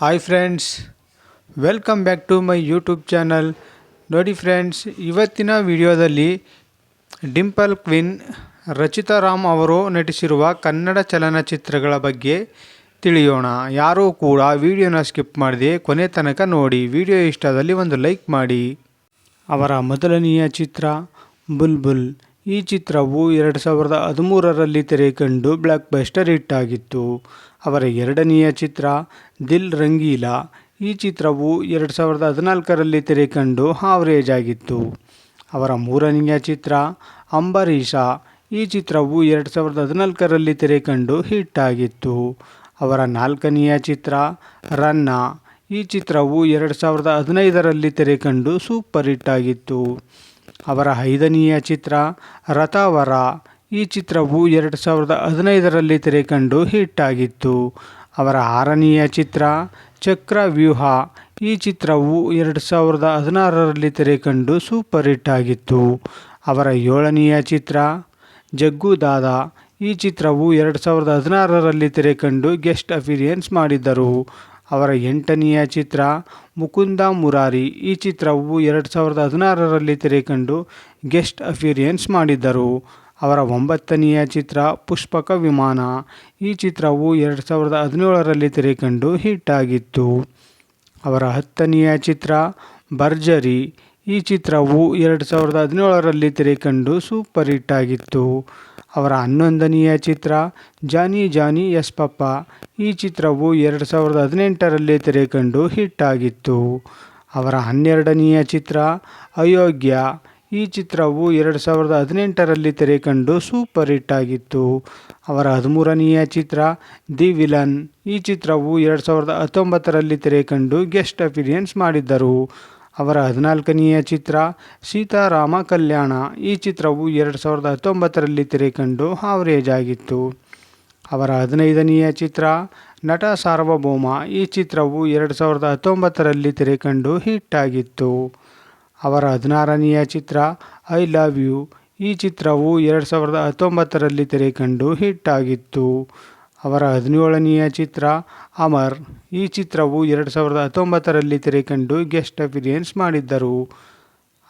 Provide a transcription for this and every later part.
Hi friends welcome back to my YouTube channel ನೋಡಿ friends ಇವತ್ತಿನ ವಿಡಿಯೋದಲ್ಲಿ ಡಿಂಪಲ್ ಕ್ವಿನ್ ರಚಿತಾ ರಾಮ್ ಅವರು ನಟಿಸಿರುವ ಕನ್ನಡ ಚಲನಚಿತ್ರಗಳ ಬಗ್ಗೆ ತಿಳಿಯೋಣ. ಯಾರೂ ಕೂಡ ವಿಡಿಯೋನ ಸ್ಕಿಪ್ ಮಾಡದೆ ಕೊನೆ ತನಕ ನೋಡಿ. ವಿಡಿಯೋ ಇಷ್ಟದಲ್ಲಿ ಒಂದು ಲೈಕ್ ಮಾಡಿ. ಅವರ ಮೊದಲನೆಯ ಚಿತ್ರ ಬುಲ್ಬುಲ್. ಈ ಚಿತ್ರವು ಎರಡು ಸಾವಿರದ ಹದಿಮೂರರಲ್ಲಿ ತೆರೆ ಕಂಡು ಬ್ಲಾಕ್ ಬಸ್ಟರ್ ಹಿಟ್ ಆಗಿತ್ತು. ಅವರ ಎರಡನೆಯ ಚಿತ್ರ ದಿಲ್ ರಂಗೀಲಾ. ಈ ಚಿತ್ರವು ಎರಡು ಸಾವಿರದ ಹದಿನಾಲ್ಕರಲ್ಲಿ ತೆರೆ ಕಂಡು ಹಾವರೇಜ್ ಆಗಿತ್ತು. ಅವರ ಮೂರನೆಯ ಚಿತ್ರ ಅಂಬರೀಷ. ಈ ಚಿತ್ರವು ಎರಡು ಸಾವಿರದ ಹದಿನಾಲ್ಕರಲ್ಲಿ ತೆರೆ ಕಂಡು ಹಿಟ್ ಆಗಿತ್ತು. ಅವರ ನಾಲ್ಕನೆಯ ಚಿತ್ರ ರನ್ನ. ಈ ಚಿತ್ರವು ಎರಡು ಸಾವಿರದ ಹದಿನೈದರಲ್ಲಿ ತೆರೆ ಕಂಡು ಸೂಪರ್ ಹಿಟ್ ಆಗಿತ್ತು. ಅವರ ಐದನೆಯ ಚಿತ್ರ ರಥಾವರ. ಈ ಚಿತ್ರವು ಎರಡು ಸಾವಿರದ ಹದಿನೈದರಲ್ಲಿ ತೆರೆ ಕಂಡು ಹಿಟ್ ಆಗಿತ್ತು ಅವರ ಆರನೆಯ ಚಿತ್ರ, ಚಕ್ರವ್ಯೂಹ, ಈ ಚಿತ್ರವು ಎರಡು ಸಾವಿರದ ಹದಿನಾರರಲ್ಲಿ ತೆರೆ ಕಂಡು ಸೂಪರ್ ಹಿಟ್ ಆಗಿತ್ತು ಅವರ ಏಳನೆಯ ಚಿತ್ರ ಜಗ್ಗು ದಾದ ಈ ಚಿತ್ರವು ಎರಡು ಸಾವಿರದ ಹದಿನಾರರಲ್ಲಿ ತೆರೆ ಕಂಡು ಗೆಸ್ಟ್ ಅಪಿರಿಯನ್ಸ್ ಮಾಡಿದ್ದರು. ಅವರ ಎಂಟನೆಯ ಚಿತ್ರ, ಮುಕುಂದ ಮುರಾರಿ, ಈ ಚಿತ್ರವು ಎರಡು ಸಾವಿರದ ಹದಿನಾರರಲ್ಲಿ ತೆರೆ ಕಂಡು ಗೆಸ್ಟ್ ಅಪಿರಿಯನ್ಸ್ ಮಾಡಿದ್ದರು. ಅವರ ಒಂಬತ್ತನೆಯ ಚಿತ್ರ ಪುಷ್ಪಕ ವಿಮಾನ. ಈ ಚಿತ್ರವು ಎರಡು ಸಾವಿರದ ಹದಿನೇಳರಲ್ಲಿ ತೆರೆ ಕಂಡು ಹಿಟ್ ಆಗಿತ್ತು. ಅವರ ಹತ್ತನೆಯ ಚಿತ್ರ ಭರ್ಜರಿ. ಈ ಚಿತ್ರವು ಎರಡು ಸಾವಿರದ ಹದಿನೇಳರಲ್ಲಿ ತೆರೆ ಕಂಡು ಸೂಪರ್ ಹಿಟ್ ಆಗಿತ್ತು. ಅವರ ಹನ್ನೊಂದನೆಯ ಚಿತ್ರ ಜಾನಿ ಜಾನಿ ಎಸ್ ಪಪ್ಪ ಈ ಚಿತ್ರವು ಎರಡು ಸಾವಿರದ ಹದಿನೆಂಟರಲ್ಲಿ ತೆರೆಕಂಡು ಹಿಟ್ ಆಗಿತ್ತು. ಅವರ ಹನ್ನೆರಡನೆಯ ಚಿತ್ರ ಅಯೋಗ್ಯ. ಈ ಚಿತ್ರವು ಎರಡು ಸಾವಿರದ ಹದಿನೆಂಟರಲ್ಲಿ ತೆರೆ ಕಂಡು ಸೂಪರ್ ಹಿಟ್ ಆಗಿತ್ತು. ಅವರ ಹದಿಮೂರನೆಯ ಚಿತ್ರ ದಿ ವಿಲನ್. ಈ ಚಿತ್ರವು ಎರಡು ಸಾವಿರದ ಹತ್ತೊಂಬತ್ತರಲ್ಲಿ ತೆರೆ ಕಂಡು ಗೆಸ್ಟ್ ಅಪಿರಿಯನ್ಸ್ ಮಾಡಿದ್ದರು. ಅವರ ಹದಿನಾಲ್ಕನೆಯ ಚಿತ್ರ ಸೀತಾರಾಮ ಕಲ್ಯಾಣ. ಈ ಚಿತ್ರವು ಎರಡು ಸಾವಿರದ ಹತ್ತೊಂಬತ್ತರಲ್ಲಿ ತೆರೆ ಕಂಡು ಹಾವರೇಜ್ ಆಗಿತ್ತು. ಅವರ ಹದಿನೈದನೆಯ ಚಿತ್ರ ನಟ ಸಾರ್ವಭೌಮ. ಈ ಚಿತ್ರವು ಎರಡು ಸಾವಿರದ ಹತ್ತೊಂಬತ್ತರಲ್ಲಿ ತೆರೆ ಕಂಡು ಹಿಟ್ ಆಗಿತ್ತು. ಅವರ ಹದಿನಾರನೆಯ ಚಿತ್ರ ಐ ಲವ್ ಯು ಈ ಚಿತ್ರವು ಎರಡು ಸಾವಿರದ ಹತ್ತೊಂಬತ್ತರಲ್ಲಿ ತೆರೆ ಕಂಡು ಹಿಟ್ ಆಗಿತ್ತು. ಅವರ ಹದಿನೇಳನೆಯ ಚಿತ್ರ ಅಮರ್ ಈ ಚಿತ್ರವು ಎರಡು ಸಾವಿರದ ಹತ್ತೊಂಬತ್ತರಲ್ಲಿ ತೆರೆ ಕಂಡು ಗೆಸ್ಟ್ ಅಪಿರಿಯನ್ಸ್ ಮಾಡಿದ್ದರು.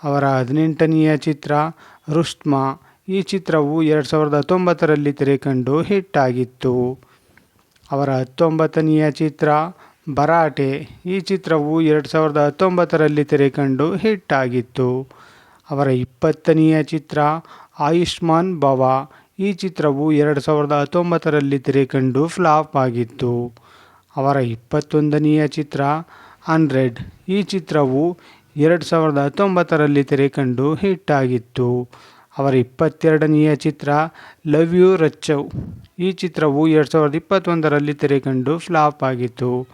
ಅವರ ಹದಿನೆಂಟನೆಯ ಚಿತ್ರ ರುಷ್ಮಾ ಈ ಚಿತ್ರವು ಎರಡು ಸಾವಿರದ ಹತ್ತೊಂಬತ್ತರಲ್ಲಿ ತೆರೆ ಕಂಡು ಹಿಟ್ ಆಗಿತ್ತು. ಅವರ ಹತ್ತೊಂಬತ್ತನೆಯ ಚಿತ್ರ ಭರಾಟೆ ಈ ಚಿತ್ರವು ಎರಡು ಸಾವಿರದ ಹತ್ತೊಂಬತ್ತರಲ್ಲಿ ತೆರೆ ಕಂಡು ಹಿಟ್ ಆಗಿತ್ತು. ಅವರ ಇಪ್ಪತ್ತನೆಯ ಚಿತ್ರ ಆಯುಷ್ಮಾನ್ ಭವ ಈ ಚಿತ್ರವು ಎರಡು ಸಾವಿರದ ಹತ್ತೊಂಬತ್ತರಲ್ಲಿ ತೆರೆ ಕಂಡು ಫ್ಲಾಪ್ ಆಗಿತ್ತು. ಅವರ ಇಪ್ಪತ್ತೊಂದನೆಯ ಚಿತ್ರ ಹಂಡ್ರೆಡ್ ಈ ಚಿತ್ರವು ಎರಡು ಸಾವಿರದ ಹತ್ತೊಂಬತ್ತರಲ್ಲಿ ತೆರೆ ಕಂಡು ಹಿಟ್ ಆಗಿತ್ತು. ಅವರ ಇಪ್ಪತ್ತೆರಡನೆಯ ಚಿತ್ರ ಲವ್ ಯು ರಚ್ಚವ್ ಈ ಚಿತ್ರವು ಎರಡು ಸಾವಿರದ ಇಪ್ಪತ್ತೊಂದರಲ್ಲಿ ತೆರೆ ಕಂಡು ಫ್ಲಾಪ್ ಆಗಿತ್ತು.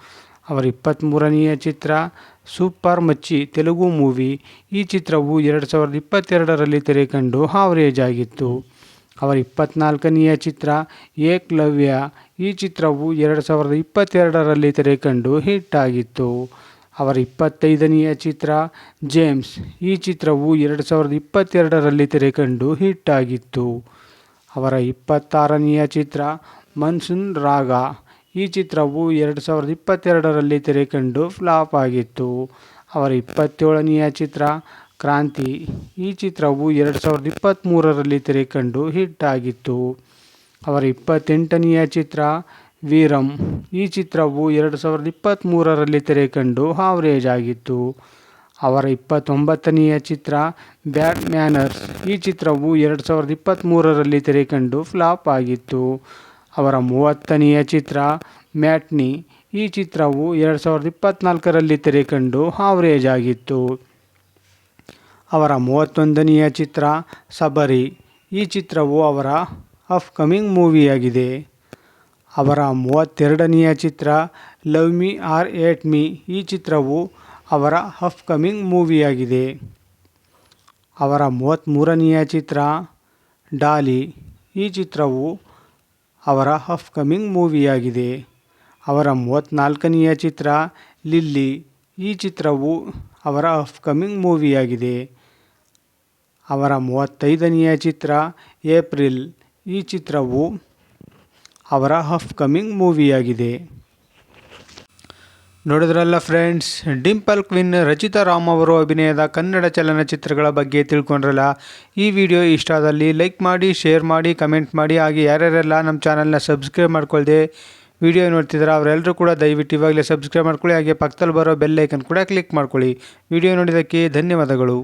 ಅವರ ಇಪ್ಪತ್ತ್ಮೂರನೆಯ ಚಿತ್ರ ಸೂಪರ್ ಮಚ್ಚಿ ತೆಲುಗು ಮೂವಿ. ಈ ಚಿತ್ರವು ಎರಡು ಸಾವಿರದ ಇಪ್ಪತ್ತೆರಡರಲ್ಲಿ ತೆರೆ ಕಂಡು ಹಾವರೇಜ್ ಆಗಿತ್ತು ಅವರ ಇಪ್ಪತ್ತ್ನಾಲ್ಕನೆಯ ಚಿತ್ರ ಏಕ್ಲವ್ಯ ಈ ಚಿತ್ರವು ಎರಡು ಸಾವಿರದ ಇಪ್ಪತ್ತೆರಡರಲ್ಲಿ ತೆರೆ ಕಂಡು ಹಿಟ್ ಆಗಿತ್ತು ಅವರ ಇಪ್ಪತ್ತೈದನೆಯ ಚಿತ್ರ ಜೇಮ್ಸ್. ಈ ಚಿತ್ರವು ಎರಡು ಸಾವಿರದ ಇಪ್ಪತ್ತೆರಡರಲ್ಲಿ ತೆರೆ ಕಂಡು ಹಿಟ್ ಆಗಿತ್ತು ಅವರ ಇಪ್ಪತ್ತಾರನೆಯ ಚಿತ್ರ ಮನ್ಸೂನ್ ರಾಗ. ಈ ಚಿತ್ರವು ಎರಡು ಸಾವಿರದ ಇಪ್ಪತ್ತೆರಡರಲ್ಲಿ ತೆರೆ ಕಂಡು ಫ್ಲಾಪ್ ಆಗಿತ್ತು. ಅವರ ಇಪ್ಪತ್ತೇಳನೆಯ ಚಿತ್ರ, ಕ್ರಾಂತಿ, ಈ ಚಿತ್ರವು ಎರಡು ಸಾವಿರದ ಇಪ್ಪತ್ತ್ಮೂರರಲ್ಲಿ ತೆರೆ ಕಂಡು ಹಿಟ್ ಆಗಿತ್ತು. ಅವರ ಇಪ್ಪತ್ತೆಂಟನೆಯ ಚಿತ್ರ, ವೀರಂ, ಈ ಚಿತ್ರವು ಎರಡು ಸಾವಿರದ ಇಪ್ಪತ್ತ್ಮೂರರಲ್ಲಿ ತೆರೆಕಂಡು ಹಾವ್ರೇಜ್ ಆಗಿತ್ತು. ಅವರ ಇಪ್ಪತ್ತೊಂಬತ್ತನೆಯ ಚಿತ್ರ, ಬ್ಯಾಡ್ ಮ್ಯಾನರ್ಸ್, ಈ ಚಿತ್ರವು ಎರಡು ಸಾವಿರದ ಇಪ್ಪತ್ತ್ಮೂರರಲ್ಲಿ ತೆರೆ ಕಂಡು ಫ್ಲಾಪ್ ಆಗಿತ್ತು. ಅವರ ಮೂವತ್ತನೆಯ ಚಿತ್ರ ಮ್ಯಾಟ್ನಿ. ಈ ಚಿತ್ರವು ಎರಡು ಸಾವಿರದ ಇಪ್ಪತ್ತ್ನಾಲ್ಕರಲ್ಲಿ ತೆರೆ ಕಂಡು ಹಾವರೇಜ್ ಆಗಿತ್ತು ಅವರ ಮೂವತ್ತೊಂದನೆಯ ಚಿತ್ರ ಸಬರಿ. ಈ ಚಿತ್ರವು ಅವರ ಅಪ್ಕಮಿಂಗ್ ಮೂವಿಯಾಗಿದೆ. ಅವರ ಮೂವತ್ತೆರಡನೆಯ ಚಿತ್ರ Love Me or Hate Me. ಈ ಚಿತ್ರವು ಅವರ ಅಪ್ಕಮಿಂಗ್ ಮೂವಿಯಾಗಿದೆ. ಅವರ ಮೂವತ್ತ್ಮೂರನೆಯ ಚಿತ್ರ ಡಾಲಿ. ಈ ಚಿತ್ರವು ಅವರ ಅಪ್ಕಮಿಂಗ್ ಮೂವಿಯಾಗಿದೆ ಅವರ ಮೂವತ್ತ್ನಾಲ್ಕನೆಯ ಚಿತ್ರ ಲಿಲ್ಲಿ. ಈ ಚಿತ್ರವು ಅವರ ಅಪ್ಕಮಿಂಗ್ ಮೂವಿಯಾಗಿದೆ ಅವರ ಮೂವತ್ತೈದನೆಯ ಚಿತ್ರ ಏಪ್ರಿಲ್. ಈ ಚಿತ್ರವು ಅವರ ಅಪ್ಕಮಿಂಗ್ ಮೂವಿಯಾಗಿದೆ ನೋಡಿದ್ರಲ್ಲ friends Dimple Queen Rachita Ram ಅವರು ಅಭಿನಯದ ಕನ್ನಡ ಚಲನಚಿತ್ರಗಳ ಬಗ್ಗೆ ತಿಳ್ಕೊಂಡ್ರಲ್ಲ? ಈ ವಿಡಿಯೋ ಇಷ್ಟ ಆದಲ್ಲಿ ಲೈಕ್ ಮಾಡಿ ಶೇರ್ ಮಾಡಿ ಕಮೆಂಟ್ ಮಾಡಿ, ಹಾಗೆ ಯಾರ್ಯಾರೆಲ್ಲ ನಮ್ಮ ಚಾನಲ್ನ ಸಬ್ಸ್ಕ್ರೈಬ್ ಮಾಡ್ಕೊಳ್ದೆ ವಿಡಿಯೋ ನೋಡ್ತಿದ್ದಾರೆ ಅವರೆಲ್ಲರೂ ಕೂಡ ದಯವಿಟ್ಟು ಇವಾಗಲೇ ಸಬ್ಸ್ಕ್ರೈಬ್ ಮಾಡ್ಕೊಳ್ಳಿ, ಹಾಗೆ ಪಕ್ಕದಲ್ಲಿ ಬರೋ ಬೆಲ್ ಐಕನ್ ಕೂಡ ಕ್ಲಿಕ್ ಮಾಡ್ಕೊಳ್ಳಿ. ವಿಡಿಯೋ ನೋಡಿದ್ದಕ್ಕೆ ಧನ್ಯವಾದಗಳು.